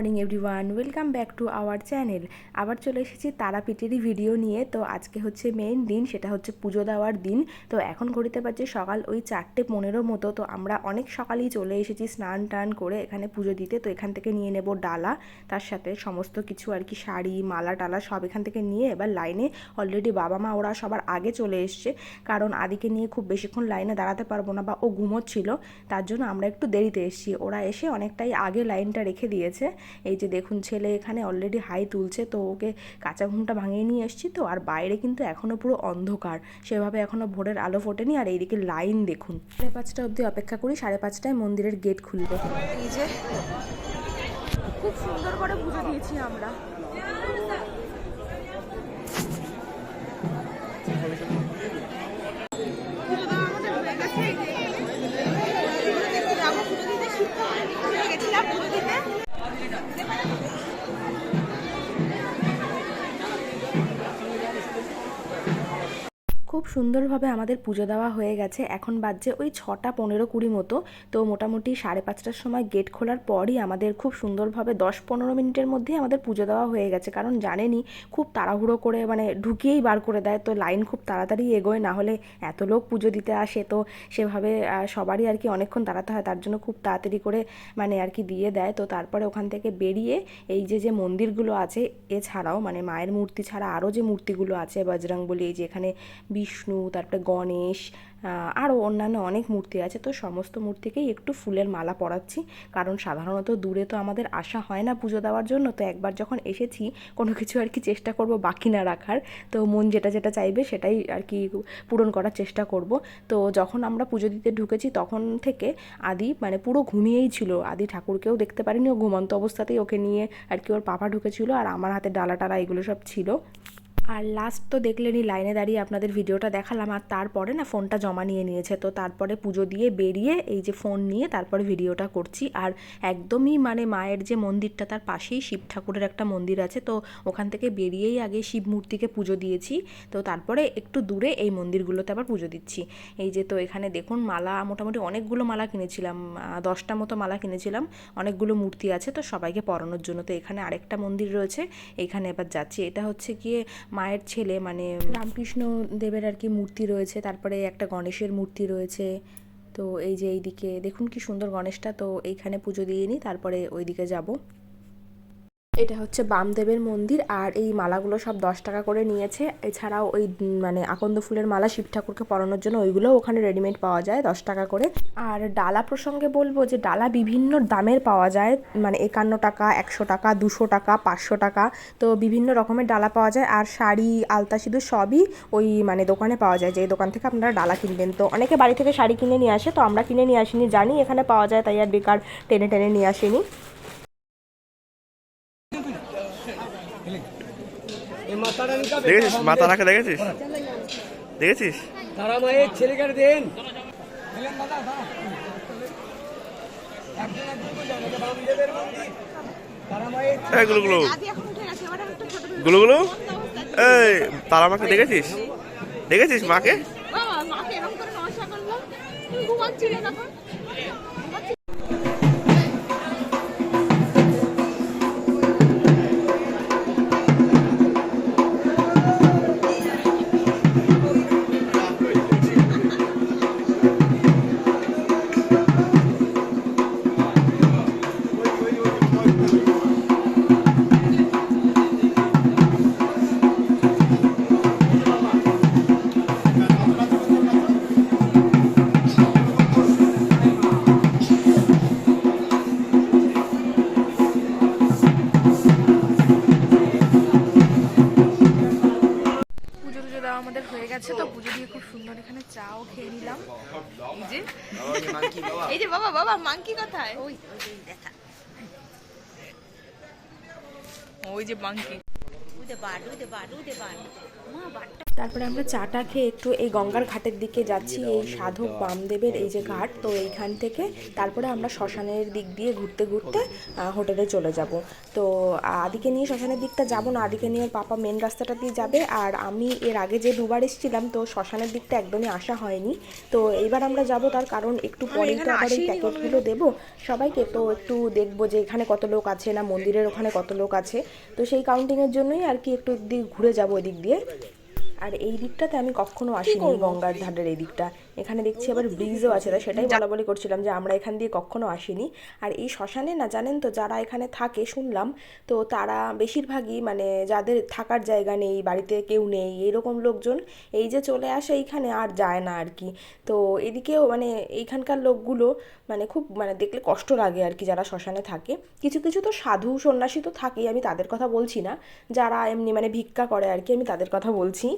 Morning everyone, welcome back to our channel. আবার চলে এসেছি তারাপীঠেরই ভিডিও নিয়ে। তো আজকে হচ্ছে মেইন দিন, সেটা হচ্ছে পুজো দেওয়ার দিন। তো এখন ঘড়িতে পারছে সকাল ওই চারটে পনেরো মতো। তো আমরা অনেক সকালেই চলে এসেছি স্নান টান করে এখানে পুজো দিতে। তো এখান থেকে নিয়ে নেব ডালা, তার সাথে সমস্ত কিছু আর কি, শাড়ি, মালা টালা সব এখান থেকে নিয়ে এবার লাইনে অলরেডি বাবা মা ওরা সবার আগে চলে এসছে। কারণ আদিকে নিয়ে খুব বেশিক্ষণ লাইনে দাঁড়াতে পারব না বা ও ঘুমোচ্ছিল। তার জন্য আমরা একটু দেরিতে এসেছি। ওরা এসে অনেকটাই আগে লাইনটা রেখে দিয়েছে। এই যে দেখুন ছেলে এখানে অলরেডি হাই তুলছে, তো ওকে কাঁচা ঘুমটা ভাঙিয়ে নিয়ে এসছি তো। আর বাইরে কিন্তু এখনও পুরো অন্ধকার, সেভাবে এখনও ভোরের আলো ফোটেনি। আর এইদিকে লাইন দেখুন। সাড়ে পাঁচটা অবধি অপেক্ষা করি, সাড়ে পাঁচটায় মন্দিরের গেট খুলবে। খুব সুন্দর করে পুজো দিয়েছি আমরা। খুব সুন্দরভাবে আমাদের পুজো দেওয়া হয়ে গেছে। এখন বাজছে ওই ছটা পনেরো কুড়ি মতো। তো মোটামুটি সাড়ে পাঁচটার সময় গেট খোলার পরই আমাদের খুব সুন্দরভাবে দশ পনেরো মিনিটের মধ্যেই আমাদের পুজো দেওয়া হয়ে গেছে। কারণ জানেনই, খুব তাড়াহুড়ো করে মানে ঢুকিয়েই বার করে দেয়। তো লাইন খুব তাড়াতাড়ি এগোয়, না হলে এত লোক পুজো দিতে আসে। তো সেভাবে সবারই আর কি অনেকক্ষণ দাঁড়াতে হয়। তার জন্য খুব তাড়াতাড়ি করে মানে আর কি দিয়ে দেয়। তো তারপরে ওখান থেকে বেরিয়ে এই যে যে মন্দিরগুলো আছে, এছাড়াও মানে মায়ের মূর্তি ছাড়া আরও যে মূর্তিগুলো আছে বজরং বলি এই যে এখানে বিষ্ণু, তারপরে গণেশ আরও অন্যান্য অনেক মূর্তি আছে। তো সমস্ত মূর্তিকেই একটু ফুলের মালা পরাচ্ছি। কারণ সাধারণত দূরে তো আমাদের আসা হয় না পুজো দেওয়ার জন্য। তো একবার যখন এসেছি, কোনো কিছু আর কি চেষ্টা করব বাকি না রাখার। তো মন যেটা যেটা চাইবে সেটাই আর কি পূরণ করার চেষ্টা করব। তো যখন আমরা পুজো দিতে ঢুকেছি, তখন থেকে আদি মানে পুরো ঘুমিয়েই ছিল। আদি ঠাকুরকেও দেখতে পারিনি। ও ঘুমন্ত অবস্থাতেই ওকে নিয়ে আর কি ওর পাপা ঢুকেছিল। আর আমার হাতে ডালা টালা এগুলো সব ছিল। আর লাস্ট তো দেখলেনই লাইনে দাঁড়িয়ে আপনাদের ভিডিওটা দেখালাম, আর তারপরে না ফোনটা জমা নিয়ে নিয়েছে। তো তারপরে পুজো দিয়ে বেরিয়ে এই যে ফোন নিয়ে তারপরে ভিডিওটা করছি। আর একদমই মানে মায়ের যে মন্দিরটা, তার পাশেই শিব ঠাকুরের একটা মন্দির আছে। তো ওখান থেকে বেরিয়েই আগে শিব মূর্তিকে পুজো দিয়েছি। তো তারপরে একটু দূরে এই মন্দিরগুলোতে আবার পুজো দিচ্ছি। এই যে তো এখানে দেখুন মালা, মোটামুটি অনেকগুলো মালা কিনেছিলাম দশটা মতো মালা কিনেছিলাম। অনেকগুলো মূর্তি আছে, তো সবাইকে পরানোর জন্য। তো এখানে আরেকটা মন্দির রয়েছে, এখানে এবার যাচ্ছি। এটা হচ্ছে গিয়ে মায়ের ছেলে মানে রামকৃষ্ণ দেবের আর কি মূর্তি রয়েছে, তারপরে একটা গণেশের মূর্তি রয়েছে। তো এই যে এইদিকে, দেখুন কি সুন্দর গণেশটা, তো এইখানে পুজো দিয়ে নিই, তারপরে ওইদিকে যাব। এটা হচ্ছে বামদেবের মন্দির আর এই মালাগুলো সব দশ টাকা করে নিয়েছে। এছাড়াও ওই মানে আকন্দ ফুলের মালা শিব ঠাকুরকে পরানোর জন্য ওইগুলো ওখানে রেডিমেড পাওয়া যায় দশ টাকা করে। আর ডালা প্রসঙ্গে বলব যে ডালা বিভিন্ন দামের পাওয়া যায় মানে একান্ন টাকা, একশো টাকা, দুশো টাকা, পাঁচশো টাকা। তো বিভিন্ন রকমের ডালা পাওয়া যায় আর শাড়ি, আলতা সিঁদুর সবই ওই মানে দোকানে পাওয়া যায় যে দোকান থেকে আপনারা ডালা কিনবেন। তো অনেকে বাড়ি থেকে শাড়ি কিনে নিয়ে আসে, তো আমরা কিনে নিয়ে আসিনি, জানি এখানে পাওয়া যায় তাই আর বেকার টেনে টেনে নিয়ে আসিনি এই মাতা রানীটা দেখেছিস? মা তারাকে দেখেছিস? দেখেছিস? তারা মায়ের ছেলেকে দেনগুলো গুলো। গুলো গুলো? এই তারা মাকে দেখেছিস? দেখেছিস মাকে? মাকে এরকম করে নমস্কার করল। তুমি ঘুমাচ্ছিলে তখন? ওই যে মাংকি তারপরে আমরা চাটা খেয়ে একটু এই গঙ্গার ঘাটের দিকে যাচ্ছি এই সাধক বামদেবের এই যে ঘাট তো এইখান থেকে তারপরে আমরা শ্মশানের দিক দিয়ে ঘুরতে ঘুরতে হোটেলে চলে যাব। তো আদিকে নিয়ে শ্মশানের দিকটা যাব না আদিকে নিয়ে পাপা মেন রাস্তাটা দিয়ে যাবে। আর আমি এর আগে যে দুবার এসেছিলাম তো শ্মশানের দিকটা একদমই আসা হয়নি। তো এইবার আমরা যাব তার কারণ একটু পরেই তো আবার এই প্যাকেটগুলো দেবো সবাইকে। তো একটু দেখব যে এখানে কত লোক আছে না মন্দিরের ওখানে কত লোক আছে। তো সেই কাউন্টিংয়ের জন্যই আর কি একটু দিক ঘুরে যাব ওই দিক দিয়ে। আর এই দিকটাতে আমি কখনো আসিনি গঙ্গার ধারের এই দিকটা। এখানে দেখছি আবার ব্রিজও আছে তাই সেটাই বলা বলি করছিলাম যে আমরা এখান দিয়ে কখনো আসিনি। আর এই শ্মশানে না জানেন তো যারা এখানে থাকে শুনলাম তো তারা বেশিরভাগই মানে যাদের থাকার জায়গা নেই বাড়িতে কেউ নেই এরকম লোকজন এই যে চলে আসে এইখানে আর যায় না আর কি তো এদিকেও মানে এইখানকার লোকগুলো মানে খুব মানে দেখলে কষ্ট লাগে আর কি যারা শ্মশানে থাকে। কিছু কিছু তো সাধু সন্ন্যাসী তো থাকেই আমি তাদের কথা বলছি না। যারা এমনি মানে ভিক্ষা করে আর কি আমি তাদের কথা বলছি।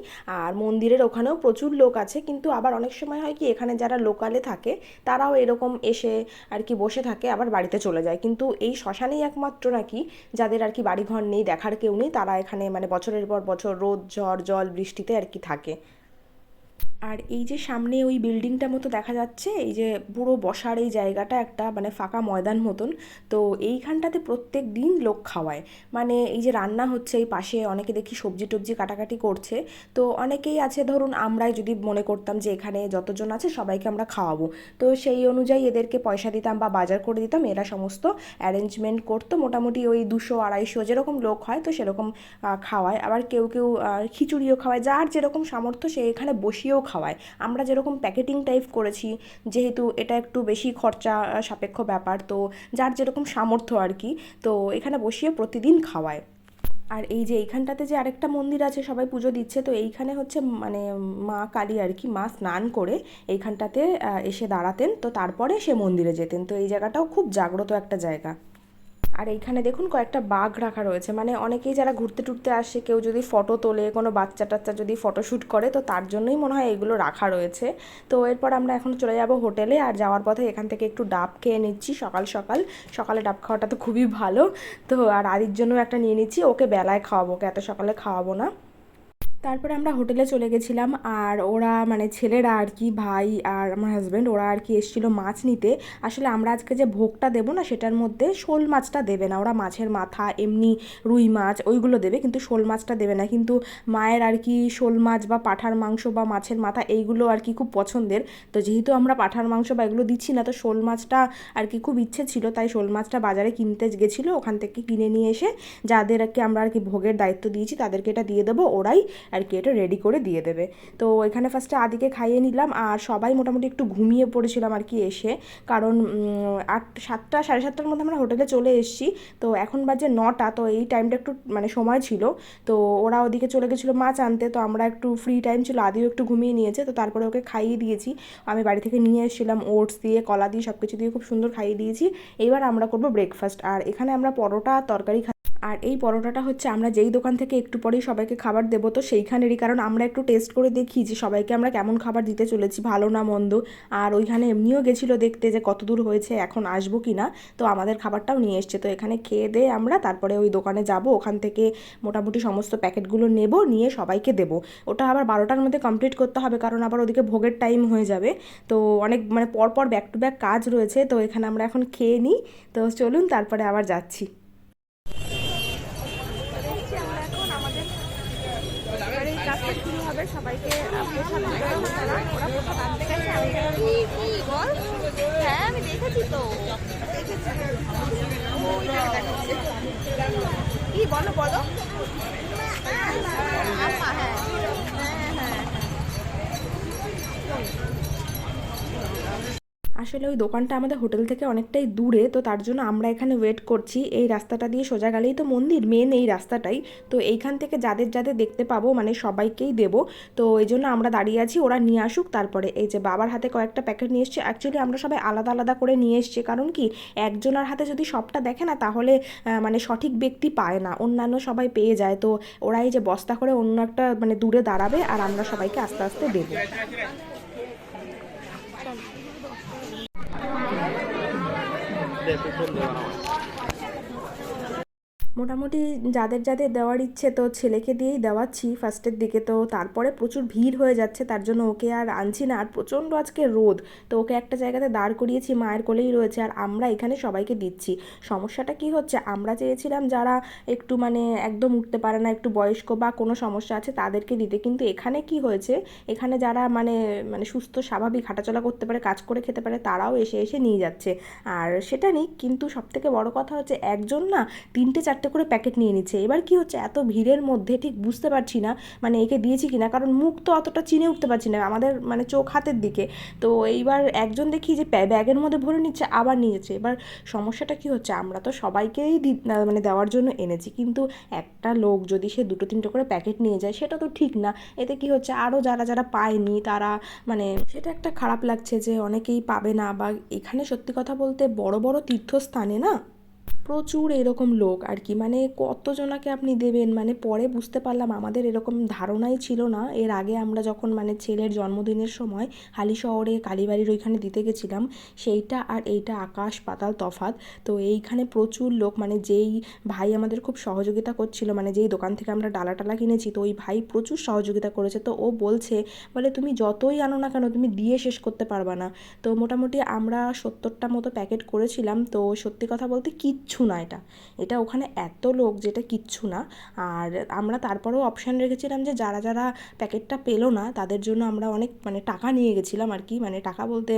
আর মন্দিরের ওখানেও প্রচুর লোক আছে কিন্তু আবার অনেক সময় হয় কি, এখানে যারা লোকালে থাকে, তারাও এরকম এসে আর কি বসে থাকে, আবার বাড়িতে চলে যায়। কিন্তু এই শ্মশানেই একমাত্র নাকি যাদের আর কি বাড়িঘর নেই, দেখার কেউ নেই, তারা এখানে মানে বছরের পর বছর রোদ, ঝড়, জল, বৃষ্টিতে আর কি থাকে। আর এই যে সামনে ওই বিল্ডিংটা মতো দেখা যাচ্ছে, এই যে পুরো বসার এই জায়গাটা একটা মানে ফাঁকা ময়দান মতন, তো এইখানটাতে প্রত্যেক দিন লোক খাওয়ায়। মানে এই যে রান্না হচ্ছে, এই পাশে অনেকে দেখি সবজি টবজি কাটাকাটি করছে, তো অনেকেই আছে ধরুন আমরাই যদি মনে করতাম যে এখানে যতজন আছে সবাইকে আমরা খাওয়াবো। তো সেই অনুযায়ী এদেরকে পয়সা দিতাম বা বাজার করে দিতাম, এরা সমস্ত অ্যারেঞ্জমেন্ট করতো। মোটামুটি ওই দুশো, আড়াইশো যেরকম লোক হয়, তো সেরকম খাওয়ায়। আবার কেউ কেউ খিচুড়িও খাওয়ায়। যার যেরকম সামর্থ্য, সে এখানে বসিয়েও খাওয়ায়। আমরা যেরকম প্যাকেটিং টাইপ করেছি, যেহেতু এটা একটু বেশি খরচা সাপেক্ষ ব্যাপার, তো যার যেরকম সামর্থ্য আর কি, তো এখানে বসিয়ে প্রতিদিন খাওয়ায়। আর এই যে এইখানটাতে যে আরেকটা মন্দির আছে, সবাই পুজো দিচ্ছে, তো এইখানে হচ্ছে মানে মা কালী আর কি, মা স্নান করে এইখানটাতে এসে দাঁড়াতেন, তো তারপরে সে মন্দিরে যেতেন। তো এই জায়গাটাও খুব জাগ্রত একটা জায়গা। আর এইখানে দেখুন কয়েকটা বাঘ রাখা রয়েছে। মানে অনেকেই যারা ঘুরতে টুরতে আসে, কেউ যদি ফটো তোলে, কোনো বাচ্চা টাচ্চা যদি ফটোশ্যুট করে, তো তার জন্যই মনে হয় এগুলো রাখা রয়েছে। তো এরপর আমরা এখন চলে যাব হোটেলে আর যাওয়ার পথে এখান থেকে একটু ডাব খেয়ে নিচ্ছি সকাল সকাল। সকালে ডাব খাওয়াটা তো খুবই ভালো। তো আর আদির জন্য একটা নিয়ে নিচ্ছি, ওকে বেলায় খাওয়াবো, ওকে এত সকালে খাওয়াবো না। তারপরে আমরা হোটেলে চলে গেছিলাম আর ওরা মানে ছেলেরা আর কি, ভাই আর আমার হাজব্যান্ড ওরা আর কি এসেছিল মাছ নিতে। আসলে আমরা আজকে যে ভোগটা দেবো না, সেটার মধ্যে শোল মাছটা দেবে না। ওরা মাছের মাথা, এমনি রুই মাছ, ওইগুলো দেবে, কিন্তু শোল মাছটা দেবে না। কিন্তু মায়ের আর কি শোল মাছ বা পাঠার মাংস বা মাছের মাথা, এইগুলো আর কি খুব পছন্দের। তো যেহেতু আমরা পাঠার মাংস বা এগুলো দিচ্ছি না, তো শোল মাছটা আর কি খুব ইচ্ছে ছিল, তাই শোল মাছটা বাজারে কিনতে গেছিল। ওখান থেকে কিনে নিয়ে এসে যাদেরকে আমরা আর কি ভোগের দায়িত্ব দিয়েছি, তাদেরকে এটা দিয়ে দেবো। ওরাই আর কি, এটা রেডি করে দিয়ে দেবে। তো এখানে ফার্স্টে আদিকে খাইয়ে নিলাম, আর সবাই মোটামুটি একটু ঘুমিয়ে পড়েছিলাম আর কি এসে। কারণ আট, সাতটা, সাড়ে সাতটার মধ্যে আমরা হোটেলে চলে এসেছি। তো এখন বাজে নটা, তো এই টাইমটা একটু মানে সময় ছিল। তো ওরা ওদিকে চলে গেছিল মাছ আনতে, তো আমরা একটু ফ্রি টাইম ছিল, আদিও একটু ঘুমিয়ে নিয়েছে। তো তারপরে ওকে খাইয়ে দিয়েছি। আমি বাড়ি থেকে নিয়ে এসেছিলাম ওটস দিয়ে, কলা দিয়ে সব কিছু দিয়ে খুব সুন্দর খাইয়ে দিয়েছি। এবার আমরা করব ব্রেকফাস্ট আর এখানে আমরা পরোটা তরকারি আর এই পরোটাটা হচ্ছে আমরা যেই দোকান থেকে একটু পরেই সবাইকে খাবার দেবো, তো সেইখানেরই। কারণ আমরা একটু টেস্ট করে দেখি যে সবাইকে আমরা কেমন খাবার দিতে চলেছি, ভালো না মন্দ। আর ওইখানে এমনিও গেছিল দেখতে যে কত দূর হয়েছে, এখন আসব কি না তো আমাদের খাবারটাও নিয়ে এসছে। তো এখানে খেয়ে দিয়ে আমরা তারপরে ওই দোকানে যাব। ওখান থেকে মোটামুটি সমস্ত প্যাকেটগুলো নেব, নিয়ে সবাইকে দেবো। ওটা আবার বারোটার মধ্যে কমপ্লিট করতে হবে, কারণ আবার ওদিকে ভোগের টাইম হয়ে যাবে। তো অনেক মানে পরপর ব্যাক টু ব্যাক কাজ রয়েছে। তো এখানে আমরা এখন খেয়ে নিই। তো চলুন তারপরে আবার যাচ্ছি। সবাইকে প্রসাদ হ্যাঁ আমি দেখেছি তো। দেখেছি কি বলো বলো। আম্মা হ্যাঁ। হ্যাঁ হ্যাঁ। আসলে ওই দোকানটা আমাদের হোটেল থেকে অনেকটাই দূরে, তো তার জন্য আমরা এখানে ওয়েট করছি। এই রাস্তাটা দিয়ে সোজা গেলেই তো মন্দির মেন এই রাস্তাটাই। তো এইখান থেকে যাদের যাদের দেখতে পাবো মানে সবাইকেই দেবো। তো এই জন্য আমরা দাঁড়িয়ে আছি, ওরা নিয়ে আসুক তারপরে। এই যে বাবার হাতে কয়েকটা প্যাকেট নিয়ে এসছে অ্যাকচুয়ালি আমরা সবাই আলাদা আলাদা করে নিয়ে এসছি। কারণ কি, একজনের হাতে যদি সবটা দেখে না, তাহলে মানে সঠিক ব্যক্তি পায় না, অন্যান্য সবাই পেয়ে যায়। তো ওরা এই যে বস্তা করে অন্য একটা মানে দূরে দাঁড়াবে, আর আমরা সবাইকে আস্তে আস্তে দেবো। দেখে ফোন দেওয়া হয় মোটামুটি যাদের যাদের দেওয়ার ইচ্ছে তো ছেলেকে দিয়েই দেওয়াচ্ছি ফার্স্টের দিকে। তো তারপরে প্রচুর ভিড় হয়ে যাচ্ছে, তার জন্য ওকে আর আনছি না। আর প্রচণ্ড আজকে রোদ, তো ওকে একটা জায়গাতে দাঁড় করিয়েছি, মায়ের কোলেই রয়েছে। আর আমরা এখানে সবাইকে দিচ্ছি। সমস্যাটা কি হচ্ছে? আমরা চেয়েছিলাম যারা একটু মানে একদম উঠতে পারে না, একটু বয়স্ক বা কোনো সমস্যা আছে, তাদেরকে দিতে। কিন্তু এখানে কি হয়েছে? এখানে যারা মানে মানে সুস্থ, স্বাভাবিক, হাঁটাচলা করতে পারে, কাজ করে খেতে পারে, তারাও এসে এসে নিয়ে যাচ্ছে। আর সেটা নিক কিন্তু সবথেকে বড় কথা হচ্ছে একজন না তিনটে, চারটে করে প্যাকেট নিয়ে নিচ্ছে। এবার কি হচ্ছে? এত ভিড়ের মধ্যে ঠিক বুঝতে পারছি না মানে একে দিয়েছি কিনা? কারণ মুখ তো অতটা চিনে উঠতে পারছি না, আমাদের মানে চোখ হাতের দিকে। তো এইবার একজন দেখি যে ব্যাগের মধ্যে ভরে নিচ্ছে, আবার নিয়ে যাচ্ছে। এবার সমস্যাটা কি হচ্ছে? আমরা তো সবাইকেই মানে দেওয়ার জন্য এনেছি। কিন্তু একটা লোক যদি সে দুটো, তিনটে করে প্যাকেট নিয়ে যায়, সেটা তো ঠিক না। এতে কি হচ্ছে? আরও যারা যারা পায়নি, তারা মানে সেটা একটা খারাপ লাগছে যে অনেকেই পাবে না। বা এখানে সত্যি কথা বলতে বড় বড় তীর্থস্থানে না প্রচুর এরকম লোক আর কি। মানে কতজনাকে আপনি দেবেন? মানে পরে বুঝতে পারলাম আমাদের এরকম ধারণাই ছিল না। এর আগে আমরা যখন মানে ছেলের জন্মদিনের সময় হালি শহরে কালীবাড়ির ওইখানে দিতে গেছিলাম, সেইটা আর এইটা আকাশ পাতাল তফাত তো এইখানে প্রচুর লোক মানে যেই ভাই আমাদের খুব সহযোগিতা করছিল মানে যেই দোকান থেকে আমরা ডালা টালা কিনেছি, তো ওই ভাই প্রচুর সহযোগিতা করেছে। তো ও বলছে, বলে, তুমি যতই আনো না কেন, তুমি দিয়ে শেষ করতে পারবা না। তো মোটামুটি আমরা সত্তরটা মতো প্যাকেট করেছিলাম। তো সত্যি কথা বলতে কিচ্ছু না এটা। এটা ওখানে এত লোক যেটা কিচ্ছু না। আর আমরা তারপরেও অপশান রেখেছিলাম যে যারা যারা প্যাকেটটা পেল না, তাদের জন্য আমরা অনেক মানে টাকা নিয়ে গেছিলাম আর কি। মানে টাকা বলতে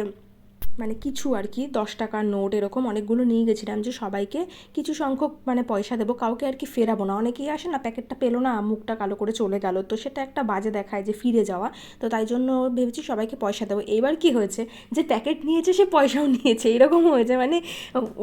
মানে কিছু আর কি, দশ টাকার নোট এরকম অনেকগুলো নিয়ে গেছিলাম যে সবাইকে কিছু সংখ্যক মানে পয়সা দেবো, কাউকে আর কি ফেরাবো না। অনেকেই আসে না, প্যাকেটটা পেল না, মুখটা কালো করে চলে গেল। তো সেটা একটা বাজে দেখায় যে ফিরে যাওয়া। তো তাই জন্য ভেবেছি সবাইকে পয়সা দেবো। এবার কি হয়েছে যে প্যাকেট নিয়েছে, সে পয়সাও নিয়েছে। এরকম হয়েছে মানে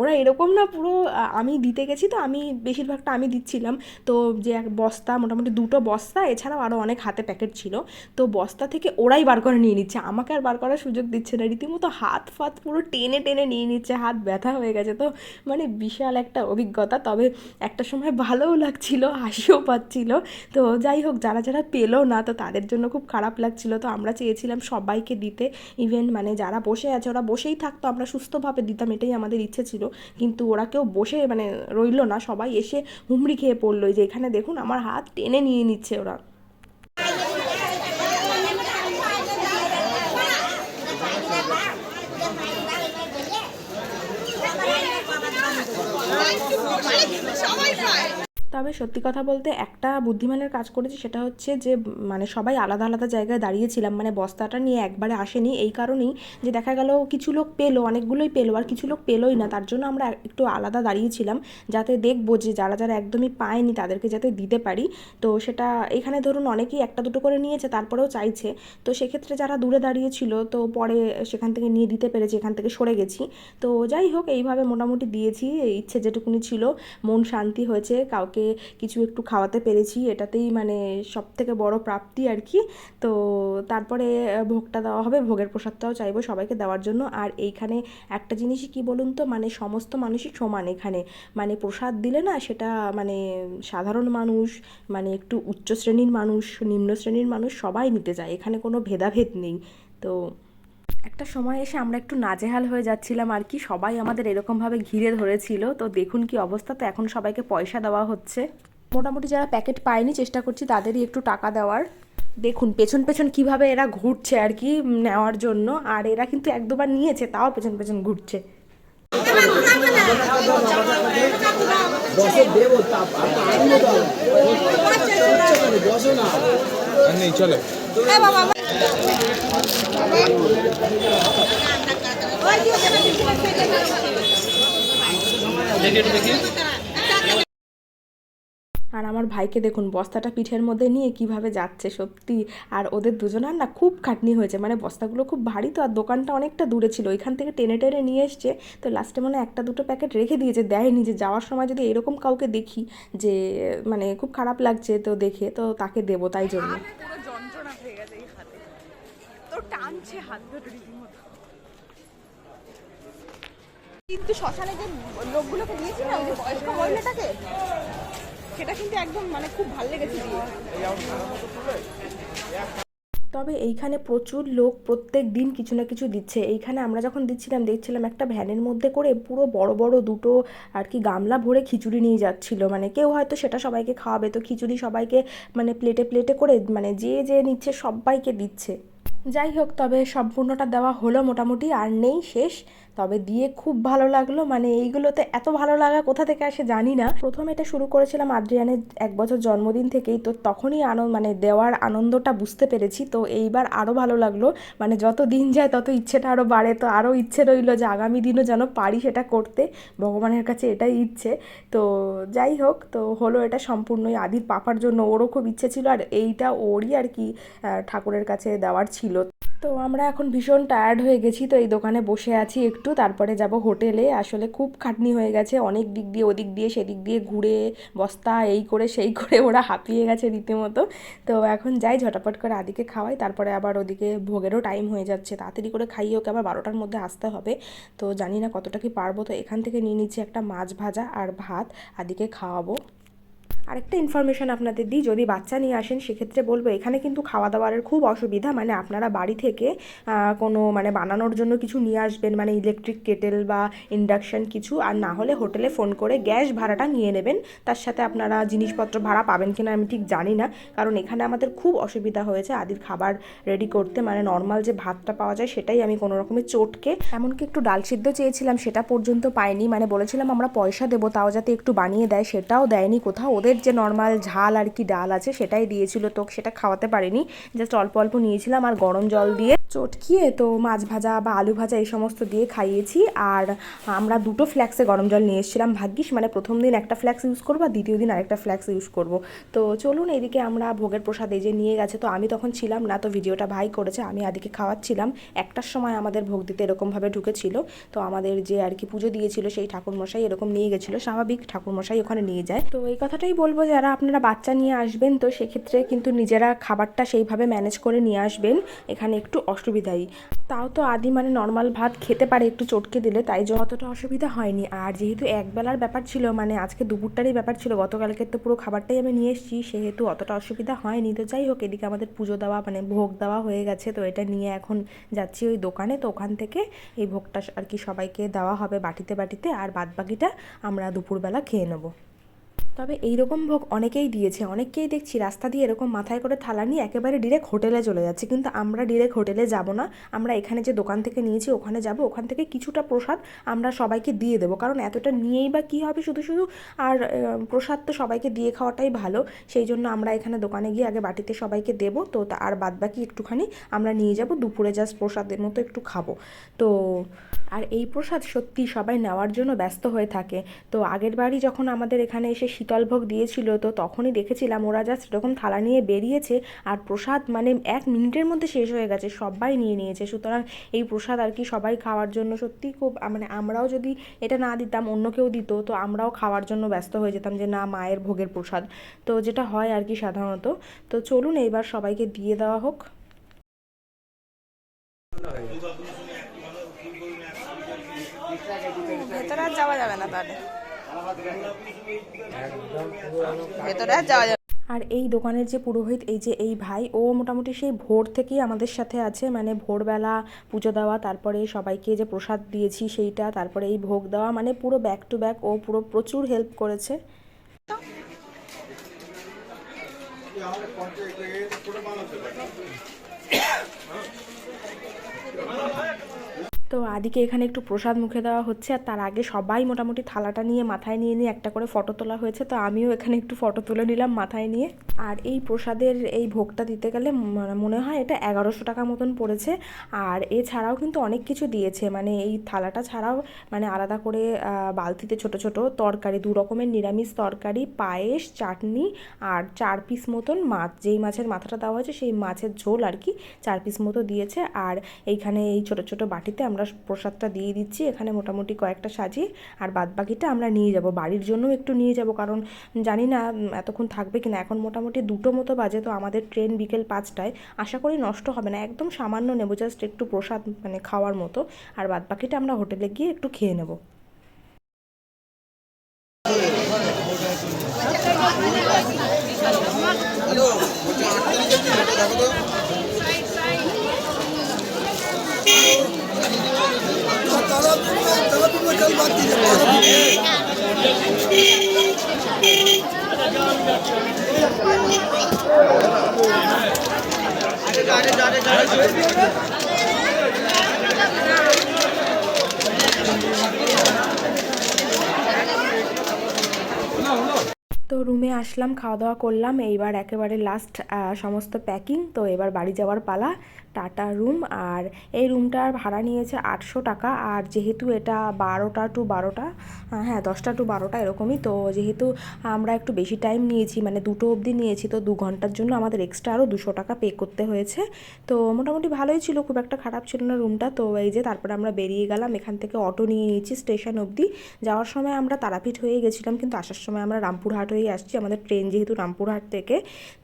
ওরা এরকম না পুরো আমি দিতে গেছি তো আমি বেশিরভাগটা আমি দিচ্ছিলাম। তো যে এক বস্তা, মোটামুটি দুটো বস্তা, এছাড়াও আরও অনেক হাতে প্যাকেট ছিল। তো বস্তা থেকে ওরাই বার করে নিয়ে নিচ্ছে। আমাকে আর বার করার সুযোগ দিচ্ছে না। রীতিমতো হাত ফাত পুরো টেনে টেনে নিয়ে নিচ্ছে, হাত ব্যথা হয়ে গেছে। তো মানে বিশাল একটা অভিজ্ঞতা, তবে একটা সময় ভালোও লাগছিল, হাসিও পাচ্ছিল। তো যাই হোক, যারা যারা পেল না, তো তাদের জন্য খুব খারাপ লাগছিল। তো আমরা চেয়েছিলাম সবাইকে দিতে ইভেন মানে যারা বসে আছে, ওরা বসেই থাকতো, আমরা সুস্থভাবে দিতাম, এটাই আমাদের ইচ্ছে ছিল। কিন্তু ওরা কেউ বসে মানে রইল না, সবাই এসে হুমড়ি খেয়ে পড়ল। যে এখানে দেখুন, আমার হাত টেনে নিয়ে নিচ্ছে ওরা সবাই পায় তবে সত্যি কথা বলতে একটা বুদ্ধিমানের কাজ করেছি সেটা হচ্ছে যে মানে সবাই আলাদা আলাদা জায়গায় দাঁড়িয়েছিলাম। মানে বস্তাটা নিয়ে একবারে আসেনি। এই কারণেই যে দেখা গেল কিছু লোক পেল, অনেকগুলোই পেল আর কিছু লোক পেলোই না। তার জন্য আমরা একটু আলাদা দাঁড়িয়েছিলাম যাতে দেখব যে, যারা যারা একদমই পায়নি তাদেরকে যাতে দিতে পারি। তো সেটা এখানে ধরুন অনেকেই একটা দুটো করে নিয়েছে, তারপরেও চাইছে। তো সেক্ষেত্রে যারা দূরে দাঁড়িয়েছিল, তো পরে সেখান থেকে নিয়ে দিতে পেরেছি এখান থেকে সরে গেছি। তো যাই হোক, এইভাবে মোটামুটি দিয়েছি। ইচ্ছে যেটুকুনি ছিল, মন শান্তি হয়েছে, কাউকে কিছু একটু খাওয়াতে পেরেছি, এটাতেই মানে সব থেকে বড় প্রাপ্তি আর কি। তো তারপরে ভোগটা দেওয়া হবে, ভোগের প্রসাদটাও চাইব সবাইকে দেওয়ার জন্য। আর এইখানে একটা জিনিসই কি বলুন তো মানে সমস্ত মানুষই সমান এখানে। মানে প্রসাদ দিলে না সেটা মানে সাধারণ মানুষ মানে একটু উচ্চ শ্রেণির মানুষ, নিম্ন শ্রেণির মানুষ সবাই নিতে চায়। এখানে কোনো ভেদাভেদ নেই। তো একটা সময় এসে আমরা একটু নাজেহাল হয়ে যাচ্ছিলাম আর কি। সবাই আমাদের এরকমভাবে ঘিরে ধরেছিল। তো দেখুন কি অবস্থা। তো এখন সবাইকে পয়সা দেওয়া হচ্ছে। মোটামুটি যারা প্যাকেট পায়নি চেষ্টা করছি তাদেরই একটু টাকা দেওয়ার। দেখুন পেছন পেছন কীভাবে এরা ঘুরছে আর কি নেওয়ার জন্য। আর এরা কিন্তু এক দুবার নিয়েছে তাও পেছন পেছন ঘুরছে। নেই চলে। আর আমার ভাইকে দেখুন, বস্তাটা পিঠের মধ্যে নিয়ে কীভাবে যাচ্ছে সত্যি। আর ওদের দুজনের না খুব খাটনি হয়েছে মানে বস্তাগুলো খুব ভারী তো, আর দোকানটা অনেকটা দূরে ছিল। ওইখান থেকে টেনে টেনে নিয়ে এসছে, তো লাস্টে মনে একটা দুটো প্যাকেট রেখে দিয়েছে, দেয়নি যে যাওয়ার সময় যদি এরকম কাউকে দেখি যে মানে খুব খারাপ লাগছে তো দেখে, তো তাকে দেবো তাই জন্য পুরো যন্ত্রণা হয়ে গেছে এই হাতে হাত ধরে রীতিমতো কিন্তু শ্মশানে যে লোকগুলোকে দিয়েছি না ওই যে বয়স্ক মহিলাটাকে সেটা কিন্তু একদম মানে খুব ভালো লেগেছে তবে এইখানে প্রচুর লোক প্রত্যেক দিন কিছু না কিছু দিচ্ছে। এইখানে আমরা যখন দিচ্ছিলাম দেখছিলাম একটা ভ্যানের মধ্যে করে পুরো বড় বড় দুটো আর কি গামলা ভরে খিচুড়ি নিয়ে যাচ্ছিল। মানে কেউ হয়তো সেটা সবাইকে খাওয়াবে তো খিচুড়ি সবাইকে মানে প্লেটে প্লেটে করে মানে যে যে নিচ্ছে সবাইকে দিচ্ছে। যাই হোক তবে সম্পূর্ণটা দেওয়া হলো মোটামুটি আর নেই শেষ। তবে দিয়ে খুব ভালো লাগল। মানে এইগুলোতে এত ভালো লাগা কোথা থেকে আসে জানি না। প্রথম এটা শুরু করেছিলাম আদ্রিয়ানের এক বছর জন্মদিন থেকেই। তো তখনই আনন্দ মানে দেওয়ার আনন্দটা বুঝতে পেরেছি। তো এইবার আরও ভালো লাগল। মানে যত দিন যায়, তত ইচ্ছেটা আরও বাড়ে। তো আরও ইচ্ছে রইল যে আগামী দিনও যেন পারি সেটা করতে। ভগবানের কাছে এটাই ইচ্ছে। তো যাই হোক, তো হলো এটা সম্পূর্ণই। আদির পাপার জন্য ওরও খুব ইচ্ছে ছিল, আর এইটা ওরই আর কি ঠাকুরের কাছে দেওয়ার ছিল। তো আমরা এখন ভীষণ টায়ার্ড হয়ে গেছি। তো এই দোকানে বসে আছি একটু। তারপরে যাব হোটেলে। আসলে খুব খাটনি হয়ে গেছে। অনেক দিক দিয়ে, ওদিক দিয়ে, সেদিক দিয়ে ঘুরে, বস্তা, এই করে, সেই করে ওরা হাঁপিয়ে গেছে রীতিমতো। তো এখন যাই, ঝটাপট করে আদিকে খাওয়াই। তারপরে আবার ওদিকে ভোগেরও টাইম হয়ে যাচ্ছে। তাড়াতাড়ি করে খাইয়ে ওকে আবার বারোটার মধ্যে আসতে হবে। তো জানি না কতটা কি পারব। তো এখান থেকে নিয়ে নিচ্ছি একটা মাছ ভাজা আর ভাত। আদিকে খাওয়াবো। আরেকটা ইনফরমেশন আপনাদের দিই, যদি বাচ্চা নিয়ে আসেন, সেক্ষেত্রে বলব, এখানে কিন্তু খাওয়া দাওয়ারের খুব অসুবিধা। মানে আপনারা বাড়ি থেকে কোনো মানে বানানোর জন্য কিছু নিয়ে আসবেন মানে ইলেকট্রিক কেটেল বা ইন্ডাকশান কিছু, আর না হলে হোটেলে ফোন করে গ্যাস ভাড়াটা নিয়ে নেবেন। তার সাথে আপনারা জিনিসপত্র ভাড়া পাবেন কিনা আমি ঠিক জানি না। কারণ এখানে আমাদের খুব অসুবিধা হয়েছে আদির খাবার রেডি করতে। মানে নর্মাল যে ভাতটা পাওয়া যায়, সেটাই আমি কোনো রকমের চটকে। এমনকি একটু ডাল সিদ্ধ চেয়েছিলাম, সেটা পর্যন্ত পাইনি। মানে বলেছিলাম, আমরা পয়সা দেবো, তাও যাতে একটু বানিয়ে দেয়, সেটাও দেয়নি কোথাও। ওদের যে নর্মাল ঝাল আর কি ডাল আছে সেটাই দিয়েছিল তো সেটা খাওয়াতে পারিনি। জাস্ট অল্প অল্প নিয়েছিলাম আর গরম জল দিয়ে চটকিয়ে তো মাছ ভাজা বা আলু ভাজা এই সমস্ত দিয়ে খাইয়েছি। আর আমরা দুটো ফ্ল্যাক্সে গরম জল নিয়ে এসেছিলাম ভাগ্যিস। মানে প্রথম দিন একটা ফ্ল্যাক্স ইউজ করব, আর দ্বিতীয় দিন আরেকটা ফ্ল্যাক্স ইউজ করব। তো চলুন এদিকে আমরা ভোগের প্রসাদ এই যে নিয়ে গেছে। তো আমি তখন ছিলাম না, তো ভিডিওটা ভাই করেছে, আমি আদিকে খাওয়াচ্ছিলাম। একটার সময় আমাদের ভোগ দিতে এরকমভাবে ঢুকেছিল। তো আমাদের যে আর কি পুজো দিয়েছিল, সেই ঠাকুরমশাই এরকম নিয়ে গেছিল, স্বাভাবিক ঠাকুরমশাই ওখানে নিয়ে যায়। তো এই কথাটাই বলব, যারা আপনারা বাচ্চা নিয়ে আসবেন, তো সেক্ষেত্রে কিন্তু নিজেরা খাবারটা সেইভাবে ম্যানেজ করে নিয়ে আসবেন। এখানে একটু অসুবিধাই। তাও তো আদি মানে নর্মাল ভাত খেতে পারে একটু চটকে দিলে, তাই জন্য অতটা অসুবিধা হয়নি। আর যেহেতু একবেলার ব্যাপার ছিল মানে আজকে দুপুরটারই ব্যাপার ছিল, গতকালকে তো পুরো খাবারটাই আমি নিয়ে এসেছি, সেহেতু অতটা অসুবিধা হয়নি। তো যাই হোক, এদিকে আমাদের পুজো দেওয়া মানে ভোগ দেওয়া হয়ে গেছে, তো এটা নিয়ে এখন যাচ্ছি ওই দোকানে। তো ওখান থেকে এই ভোগটা আর কি সবাইকে দেওয়া হবে বাটিতে বাটিতে, আর বাদবাকিটা আমরা দুপুরবেলা খেয়ে নেব। তবে এই রকম ভোগ অনেকেই দিয়েছে। অনেককেই দেখছি রাস্তা দিয়ে এরকম মাথায় করে থালা নিয়ে একেবারে ডিরেক্ট হোটেলে চলে যাচ্ছে। কিন্তু আমরা ডিরেক্ট হোটেলে যাব না। আমরা এখানে যে দোকান থেকে নিয়েছি, ওখানে যাব। ওখান থেকে কিছুটা প্রসাদ আমরা সবাইকে দিয়ে দেবো। কারণ এতটা নিয়েই বা কী হবে? শুধু শুধু আর প্রসাদ তো সবাইকে দিয়ে খাওয়াটাই ভালো। সেই জন্য আমরা এখানে দোকানে গিয়ে আগে বাটিতে সবাইকে দেবো। তো আর বাদবাকি একটুখানি আমরা নিয়ে যাব। দুপুরে জাস্ট প্রসাদের মতো একটু খাব। তো, আর এই প্রসাদ সত্যি সবাই নেওয়ার জন্য ব্যস্ত হয়ে থাকে। তো আগের বারই যখন আমাদের এখানে এসে শীতল ভোগ দিয়েছিল, তো তখনই দেখেছিলাম ওরা জাস্ট এরকম থালা নিয়ে বেরিয়েছে আর প্রসাদ মানে এক মিনিটের মধ্যে শেষ হয়ে গেছে, সবাই নিয়ে নিয়েছে। সুতরাং এই প্রসাদ আর কি সবাই খাওয়ার জন্য সত্যি খুব মানে আমরাও যদি এটা না দিতাম, অন্য কেউ দিত, তো আমরাও খাওয়ার জন্য ব্যস্ত হয়ে যেতাম যে না, মায়ের ভোগের প্রসাদ। তো যেটা হয় আর কি সাধারণত। তো চলুন এইবার সবাইকে দিয়ে দেওয়া হোক। ভেতরে আর যাওয়া যাবে না তাহলে। ভেতরে যাওয়া যাবে আর এই দোকানের যে পুরোহিত এই যে এই ভাই ও মোটামুটি সেই ভোর থেকেই আমাদের সাথে আছে মানে ভোরবেলা পুজো দেওয়া তারপরে সবাইকে যে প্রসাদ দিয়েছি সেইটা তারপরে এই ভোগ দেওয়া মানে পুরো ব্যাক টু ব্যাক ও পুরো প্রচুর হেল্প করেছে তো আদিকে এখানে একটু প্রসাদ মুখে দেওয়া হচ্ছে আর তার আগে সবাই মোটামুটি থালাটা নিয়ে মাথায় নিয়ে নিয়ে একটা করে ফটো তোলা হয়েছে, তো আমিও এখানে একটু ফটো তুলে নিলাম মাথায় নিয়ে। আর এই প্রসাদের এই ভোগটা দিতে গেলে মানে মনে হয় এটা এগারোশো টাকা মতন পড়েছে, আর এছাড়াও কিন্তু অনেক কিছু দিয়েছে মানে এই থালাটা ছাড়াও মানে আলাদা করে বালতিতে ছোট ছোট তরকারি, দু রকমের নিরামিষ তরকারি, পায়েস, চাটনি আর চার পিস মতন মাছ, যেই মাছের মাথাটা দেওয়া হয়েছে সেই মাছের ঝোল আর কি চার পিস মতো দিয়েছে। আর এইখানে এই ছোট ছোট বাটিতে আমরা প্রসাদটা দিয়ে দিচ্ছি, এখানে মোটামুটি কয়েকটা সাজিয়ে আর বাদ বাকিটা আমরা নিয়ে যাব। বাড়ির জন্য একটু নিয়ে যাব, কারণ জানি না এতক্ষণ থাকবে কিনা। এখন মোটামুটি দুটো মতো বাজে, তো আমাদের ট্রেন বিকেল পাঁচটায়। আশা করি নষ্ট হবে না, একদম সামান্য নেব, জাস্ট একটু প্রসাদ মানে খাওয়ার মতো। আর বাদ বাকিটা আমরা হোটেলে গিয়ে একটু খেয়ে নেব বলছি আট তারিখে কি এটা দেখো তো তো রুমে আসলাম, খাওয়া দাওয়া করলাম, এইবার একেবারে লাস্ট সমস্ত প্যাকিং তো এবার বাড়ি যাওয়ার পালা। টাটা রুম আর এই রুমটার ভাড়া নিয়েছে আটশো টাকা আর যেহেতু এটা বারোটা টু বারোটা হ্যাঁ দশটা টু বারোটা এরকমই, তো যেহেতু আমরা একটু বেশি টাইম নিয়েছি মানে দুটো অবধি নিয়েছি, তো দু ঘণ্টার জন্য আমাদের এক্সট্রা আরও দুশো টাকা পে করতে হয়েছে। তো মোটামুটি ভালোই ছিল, খুব একটা খারাপ ছিল না রুমটা তো এই যে তারপরে আমরা বেরিয়ে গেলাম, এখান থেকে অটো নিয়ে নিয়েছি স্টেশন অবধি। যাওয়ার সময় আমরা তারাপীঠ হয়ে গেছিলাম, কিন্তু আসার সময় আমরা রামপুরহাট হয়ে আসছি, আমাদের ট্রেন যেহেতু রামপুরহাট থেকে,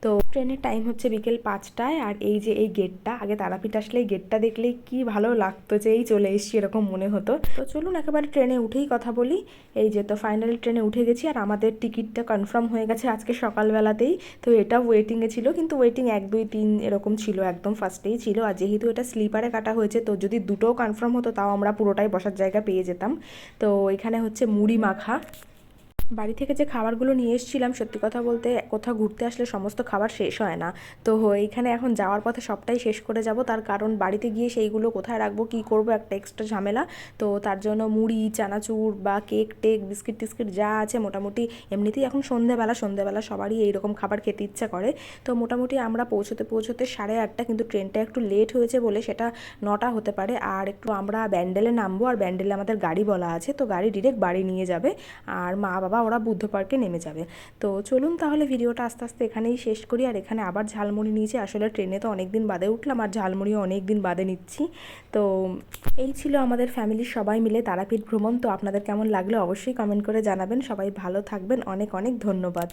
তো ট্রেনের টাইম হচ্ছে বিকেল পাঁচটায়, আর এই যে এই গেটটা আগে তারাপীঠ আসলে গেটটা দেখলেই কি ভালো লাগতো যে এই চলে এসছি, এরকম মনে হতো। তো চলুন একেবারে ট্রেনে উঠেই কথা বলি। এই যে তো ফাইনালি ট্রেনে উঠে গেছি আর আমাদের টিকিটটা কনফার্ম হয়ে গেছে আজকে সকালবেলাতেই। তো এটা ওয়েটিংয়ে ছিল, কিন্তু ওয়েটিং এক, দুই, তিন এরকম ছিল, একদম ফার্স্টেই ছিল। আর যেহেতু এটা স্লিপারে কাটা হয়েছে, তো যদি দুটোও কনফার্ম হতো তাও আমরা পুরোটাই বসার জায়গা পেয়ে যেতাম। তো এখানে হচ্ছে মুড়ি মাখা। বাড়ি থেকে যে খাবারগুলো নিয়ে এসেছিলাম, সত্যি কথা বলতে কোথাও ঘুরতে আসলে সমস্ত খাবার শেষ হয় না। তো এইখানে এখন যাওয়ার পথে সবটাই শেষ করে যাব। তার কারণ বাড়িতে গিয়ে সেইগুলো কোথায় রাখব, কী করব, একটা এক্সট্রা ঝামেলা। তো তার জন্য মুড়ি, চানাচুর বা কেক টেক, বিস্কিট টিস্কিট যা আছে মোটামুটি এমনিতেই এখন সন্ধেবেলা সন্ধেবেলা সবারই এইরকম খাবার খেতে ইচ্ছা করে। তো মোটামুটি আমরা পৌঁছতে পৌঁছতে সাড়ে আটটা কিন্তু ট্রেনটা একটু লেট হয়েছে বলে সেটা নটা হতে পারে। আর একটু আমরা ব্যান্ডেলে নামবো। আর ব্যান্ডেলে আমাদের গাড়ি বলা আছে। তো গাড়ি ডিরেক্ট বাড়ি নিয়ে যাবে। আর মা বাবা ওরা বুদ্ধ পার্কে নেমে যাবে। তো চলুন তাহলে ভিডিওটা আস্তে আস্তে এখানেই শেষ করি। আর এখানে আবার ঝালমুড়ি নিয়েছি। আসলে ট্রেনে তো অনেক দিন বাদে উঠলাম আর ঝালমুড়িও অনেক দিন বাদে নিচ্ছি। তো এই ছিল আমাদের ফ্যামিলির সবাই মিলে তারাপীঠ ভ্রমণ। তো আপনাদের কেমন লাগল অবশ্যই কমেন্ট করে জানাবেন। সবাই ভালো থাকবেন। অনেক অনেক ধন্যবাদ।